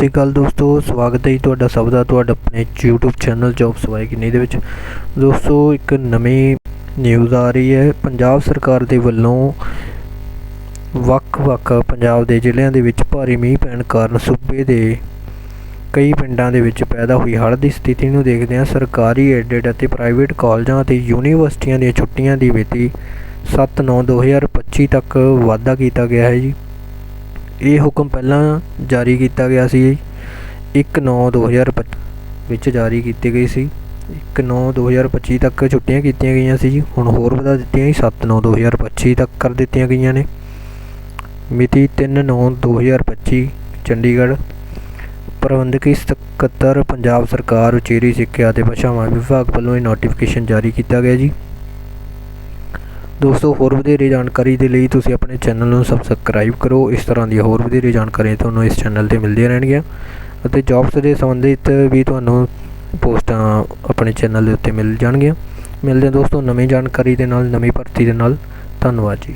ਸਤਿ ਸ੍ਰੀ ਅਕਾਲ ਦੋਸਤੋ, ਸਵਾਗਤ ਹੈ ਜੀ ਤੁਹਾਡਾ ਸਭ ਦਾ, ਤੁਹਾਡਾ ਆਪਣੇ YouTube ਚੈਨਲ ਜੌਬ ਸਵਾਈ ਕਿੰਨੀ ਦੇ ਵਿੱਚ। ਦੋਸਤੋ, ਇੱਕ ਨਵੀਂ ਨਿਊਜ਼ ਆ ਰਹੀ ਹੈ, ਪੰਜਾਬ ਸਰਕਾਰ ਦੇ ਵੱਲੋਂ ਵੱਖ-ਵੱਖ ਪੰਜਾਬ ਦੇ ਜ਼ਿਲ੍ਹਿਆਂ ਦੇ ਵਿੱਚ ਭਾਰੀ ਮੀਂਹ ਪੈਣ ਕਾਰਨ ਸੂਬੇ ਦੇ ਕਈ ਪਿੰਡਾਂ ਦੇ ਵਿੱਚ ਪੈਦਾ ਹੋਈ ਹੜ੍ਹ ਦੀ ਸਥਿਤੀ ਨੂੰ ਦੇਖਦਿਆਂ ਸਰਕਾਰੀ ਏਡਡ ਅਤੇ ਪ੍ਰਾਈਵੇਟ ਕਾਲਜਾਂ ਅਤੇ ਯੂਨੀਵਰਸਿਟੀਆਂ ਦੀਆਂ ਛੁੱਟੀਆਂ ਦੀ ਮਿਤੀ 7/9/2025 ਤੱਕ ਵਾਧਾ ਕੀਤਾ ਗਿਆ ਹੈ ਜੀ। ਇਹ ਹੁਕਮ ਪਹਿਲਾਂ ਜਾਰੀ ਕੀਤਾ ਗਿਆ ਸੀ। 1/9/2025 ਵਿੱਚ ਜਾਰੀ ਕੀਤੀ ਗਈ ਸੀ। 1/9/2025 ਤੱਕ ਛੁੱਟੀਆਂ ਕੀਤੀਆਂ ਗਈਆਂ ਸੀ। ਜੀ ਹੁਣ ਹੋਰ ਵਧਾ ਦਿੱਤੀਆਂ ਜੀ 7/9/2025 ਤੱਕ ਕਰ ਦਿੱਤੀਆਂ ਗਈਆਂ ਨੇ। ਮਿਤੀ 3/9/2025 ਚੰਡੀਗੜ੍ਹ। ਪ੍ਰਬੰਧਕੀ ਸਕੱਤਰ, ਪੰਜਾਬ ਸਰਕਾਰ, ਉਚੇਰੀ ਸਿੱਖਿਆ ਅਤੇ ਭਾਸ਼ਾਵਾਂ ਵਿਭਾਗ ਵੱਲੋਂ ਇਹ ਨੋਟੀਫਿਕੇਸ਼ਨ ਜਾਰੀ ਕੀਤਾ ਗਿਆ ਜੀ। ਦੋਸਤੋ, ਹੋਰ ਵਧੇਰੇ ਜਾਣਕਾਰੀ ਦੇ ਲਈ ਤੁਸੀਂ ਆਪਣੇ ਚੈਨਲ ਨੂੰ ਸਬਸਕ੍ਰਾਈਬ ਕਰੋ। ਇਸ ਤਰ੍ਹਾਂ ਦੀਆਂ ਹੋਰ ਵਧੇਰੇ ਜਾਣਕਾਰੀਆਂ ਤੁਹਾਨੂੰ ਇਸ ਚੈਨਲ ਤੇ ਮਿਲਦੀਆਂ ਰਹਿਣਗੀਆਂ। ਅਤੇ ਜੌਬਸ ਦੇ ਸੰਬੰਧਿਤ ਵੀ ਤੁਹਾਨੂੰ ਪੋਸਟਾਂ ਆਪਣੇ ਚੈਨਲ ਦੇ ਉੱਤੇ ਮਿਲ ਜਾਣਗੀਆਂ। ਮਿਲਦੇ ਹਾਂ ਦੋਸਤੋ ਨਵੀਂ ਜਾਣਕਾਰੀ ਦੇ ਨਾਲ, ਨਵੀਂ ਭਰਤੀ ਦੇ ਨਾਲ। ਧੰਨਵਾਦ ਜੀ।